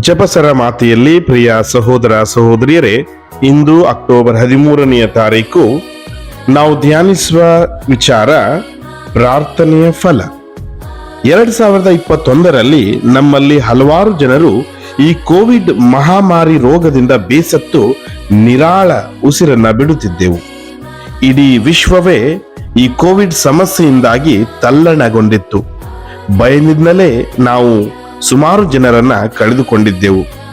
ಜಪಸರ ಮಾತೆಯಲ್ಲಿ ಪ್ರಿಯ ಸಹೋದರ ಸಹೋದರಿಯರೇ, ಇಂದು ಅಕ್ಟೋಬರ್ ಹದಿಮೂರನೆಯ ತಾರೀಕು ನಾವು ಧ್ಯಾನಿಸುವ ವಿಚಾರ ಪ್ರಾರ್ಥನೆಯ ಫಲ. ಎರಡ್ ಸಾವಿರದ ಇಪ್ಪತ್ತೊಂದರಲ್ಲಿ ನಮ್ಮಲ್ಲಿ ಹಲವಾರು ಜನರು ಈ ಕೋವಿಡ್ ಮಹಾಮಾರಿ ರೋಗದಿಂದ ಬೇಸತ್ತು ನಿರಾಳ ಉಸಿರನ್ನ ಬಿಡುತ್ತಿದ್ದೆವು. ಇಡೀ ವಿಶ್ವವೇ ಈ ಕೋವಿಡ್ ಸಮಸ್ಯೆಯಿಂದಾಗಿ ತಲ್ಲಣಗೊಂಡಿತ್ತು. ಭಯದಿಂದಲೇ ನಾವು ಸುಮಾರು ಜನರನ್ನ ಕಳೆದುಕೊಂಡಿದ್ದೆವು.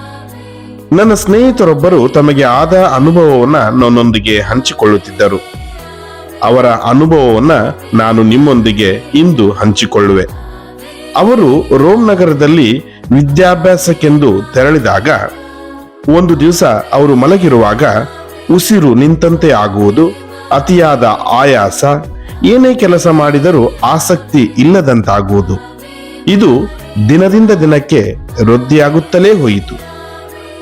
ನನ್ನ ಸ್ನೇಹಿತರೊಬ್ಬರು ತಮಗೆ ಆದ ಅನುಭವವನ್ನ ನನ್ನೊಂದಿಗೆ ಹಂಚಿಕೊಳ್ಳುತ್ತಿದ್ದರು. ಅವರ ಅನುಭವವನ್ನ ನಾನು ನಿಮ್ಮೊಂದಿಗೆ ಇಂದು ಹಂಚಿಕೊಳ್ಳುವೆ. ಅವರು ರೋಮ್ ನಗರದಲ್ಲಿ ವಿದ್ಯಾಭ್ಯಾಸಕ್ಕೆಂದು ತೆರಳಿದಾಗ, ಒಂದು ದಿವಸ ಅವರು ಮಲಗಿರುವಾಗ ಉಸಿರು ನಿಂತಂತೆ ಆಗುವುದು, ಅತಿಯಾದ ಆಯಾಸ, ಏನೇ ಕೆಲಸ ಮಾಡಿದರೂ ಆಸಕ್ತಿ ಇಲ್ಲದಂತಾಗುವುದು. ಇದು ದಿನದಿಂದ ದಿನಕ್ಕೆ ವೃದ್ಧಿಯಾಗುತ್ತಲೇ ಹೋಯಿತು.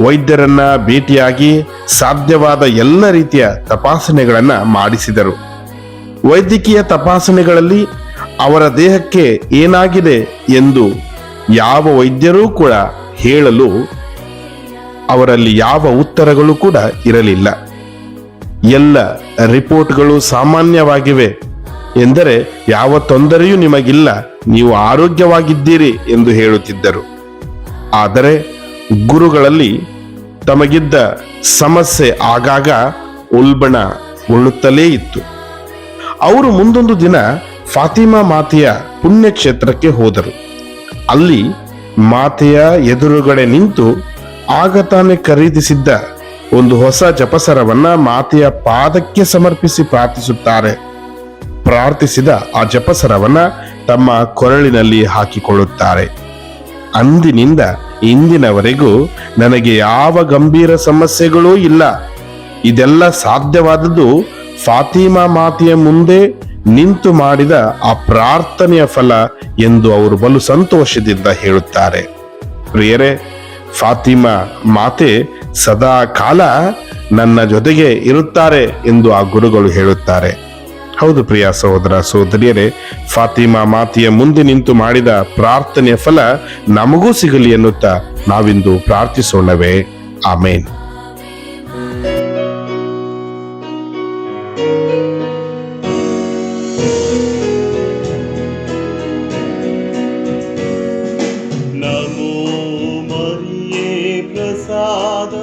ವೈದ್ಯರನ್ನ ಭೇಟಿಯಾಗಿ ಸಾಧ್ಯವಾದ ಎಲ್ಲ ರೀತಿಯ ತಪಾಸಣೆಗಳನ್ನ ಮಾಡಿಸಿದರು. ವೈದ್ಯಕೀಯ ತಪಾಸಣೆಗಳಲ್ಲಿ ಅವರ ದೇಹಕ್ಕೆ ಏನಾಗಿದೆ ಎಂದು ಯಾವ ವೈದ್ಯರೂ ಕೂಡ ಹೇಳಲು ಅವರಲ್ಲಿ ಯಾವ ಉತ್ತರಗಳು ಕೂಡ ಇರಲಿಲ್ಲ. ಎಲ್ಲ ರಿಪೋರ್ಟ್ಗಳು ಸಾಮಾನ್ಯವಾಗಿವೆ. ಎಂದರೆ ಯಾವ ತೊಂದರೆಯೂ ನಿಮಗಿಲ್ಲ, ನೀವು ಆರೋಗ್ಯವಾಗಿದ್ದೀರಿ ಎಂದು ಹೇಳುತ್ತಿದ್ದರು. ಆದರೆ ಗುರುಗಳಲ್ಲಿ ತಮಗಿದ್ದ ಸಮಸ್ಯೆ ಆಗಾಗ ಉಲ್ಬಣ ಉಳ್ಳುತ್ತಲೇ ಇತ್ತು. ಅವರು ಮುಂದೊಂದು ದಿನ ಫಾತಿಮಾ ಮಾತೆಯ ಪುಣ್ಯಕ್ಷೇತ್ರಕ್ಕೆ ಹೋದರು. ಅಲ್ಲಿ ಮಾತೆಯ ಎದುರುಗಡೆ ನಿಂತು ಆಗ ತಾನೇ ಖರೀದಿಸಿದ್ದ ಒಂದು ಹೊಸ ಜಪಸರವನ್ನ ಮಾತೆಯ ಪಾದಕ್ಕೆ ಸಮರ್ಪಿಸಿ ಪ್ರಾರ್ಥಿಸುತ್ತಾರೆ. ಪ್ರಾರ್ಥಿಸಿದ ಆ ಜಪಸರವನ್ನ ತಮ್ಮ ಕೊರಳಿನಲ್ಲಿ ಹಾಕಿಕೊಳ್ಳುತ್ತಾರೆ. ಅಂದಿನಿಂದ ಇಂದಿನವರೆಗೂ ನನಗೆ ಯಾವ ಗಂಭೀರ ಸಮಸ್ಯೆಗಳೂ ಇಲ್ಲ. ಇದೆಲ್ಲ ಸಾಧ್ಯವಾದದ್ದು ಫಾತಿಮಾ ಮಾತೆಯ ಮುಂದೆ ನಿಂತು ಮಾಡಿದ ಆ ಪ್ರಾರ್ಥನೆಯ ಫಲ ಎಂದು ಅವರು ಬಲು ಸಂತೋಷದಿಂದ ಹೇಳುತ್ತಾರೆ. ಪ್ರಿಯರೇ, ಫಾತಿಮಾ ಮಾತೆ ಸದಾ ಕಾಲ ನನ್ನ ಜೊತೆಗೆ ಇರುತ್ತಾರೆ ಎಂದು ಆ ಗುರುಗಳು ಹೇಳುತ್ತಾರೆ. ಹೌದು ಪ್ರಿಯ ಸಹೋದರ ಸಹೋದರಿಯರೇ, ಫಾತಿಮಾ ಮಾತೆಯ ಮುಂದೆ ನಿಂತು ಮಾಡಿದ ಪ್ರಾರ್ಥನೆಯ ಫಲ ನಮಗೂ ಸಿಗಲಿ ಎನ್ನುತ್ತಾ ನಾವಿಂದು ಪ್ರಾರ್ಥಿಸೋಣವೇ. ಆಮೇನ್. ನಮೋ ಮರಿಯೇ ಪ್ರಸಾದ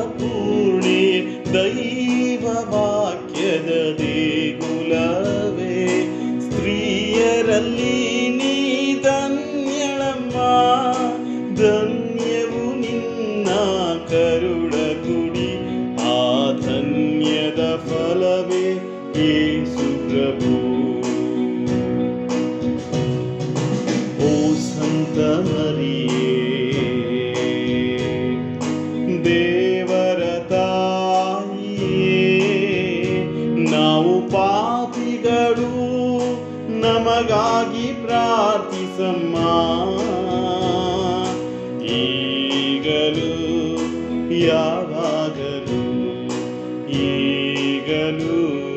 ಪ್ರಭು ಓ ಸಂತ ಮರಿಯೇ ದೇವರ ತಾಯಿಯೇ ನಾವು ಪಾಪಿಗಳು ನಮಗಾಗಿ ಪ್ರಾರ್ಥಿಸಮ್ಮ. ಈಗಲೂ ಯಾವಾಗಲೂ ಈಗಲೂ